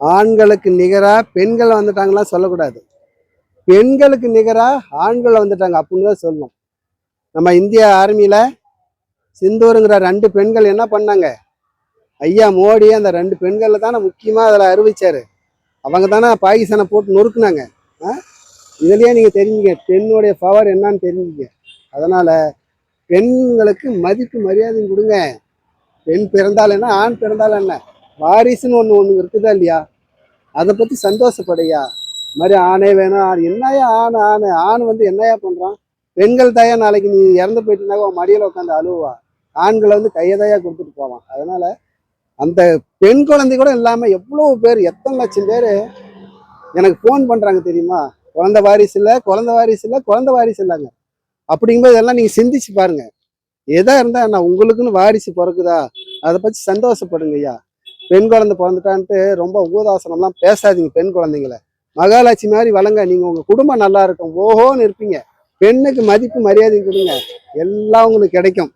ஆண்களுக்கு நிகராக பெண்கள் வந்துட்டாங்கலாம் சொல்லக்கூடாது. பெண்களுக்கு நிகராக ஆண்கள் வந்துட்டாங்க அப்படின்னு தான் சொல்லணும். நம்ம இந்திய ஆர்மியில் சிந்தூருங்கிற ரெண்டு பெண்கள் என்ன பண்ணாங்க? ஐயா மோடி அந்த ரெண்டு பெண்களில் தானே முக்கியமாக அதில் அறிவிச்சார். அவங்க தானே பாகிஸ்தானை போட்டு நொறுக்குனாங்க. ஆ? இதுலேயே நீங்கள் தெரிஞ்சுங்க பெண்ணுடைய பவர் என்னன்னு தெரிஞ்சுங்க. அதனால் பெண்களுக்கு மதிப்பு மரியாதையும் கொடுங்க. பெண் பிறந்தால் என்ன ஆண் பிறந்தால் என்ன? வாரிசுன்னு ஒன்று ஒன்று இருக்குதா இல்லையா? அதை பற்றி சந்தோஷப்படையா? மாதிரி ஆணே வேணும் ஆண். என்னையா ஆண் ஆண்? ஆண் வந்து என்னையா பண்ணுறான் பெண்கள் தாயா நாளைக்கு நீ இறந்து போயிட்டுனாக்க உன் மடியில் உட்காந்து அழுவா. ஆண்களை வந்து கையதையா கொடுத்துட்டு போவான். அதனால் அந்த பெண் குழந்தை கூட இல்லாமல் எவ்வளோ பேர் எத்தனை லட்சம் பேர் எனக்கு ஃபோன் பண்ணுறாங்க தெரியுமா? குழந்த வாரிசு இல்லை குழந்த வாரிசு இல்லை குழந்த வாரிசு இல்லைங்க. அப்படிங்கும்போது இதெல்லாம் நீங்கள் சிந்திச்சு பாருங்கள் எதாக இருந்தால் என்ன உங்களுக்குன்னு வாரிசு பிறக்குதா? அதை பற்றி சந்தோஷப்படுங்க ஐயா பெண் குழந்தை பிறந்துட்டான்ட்டு ரொம்ப ஊதாசனம்லாம் பேசாதீங்க பெண் குழந்தைங்கள. மகாலட்சுமி மாதிரி வளங்க. நீங்கள் உங்கள் குடும்பம் நல்லா இருக்கும் ஓஹோன்னு இருப்பீங்க. பெண்ணுக்கு மதிப்பு மரியாதை கொடுங்க. எல்லாம் உங்களுக்கு கிடைக்கும்.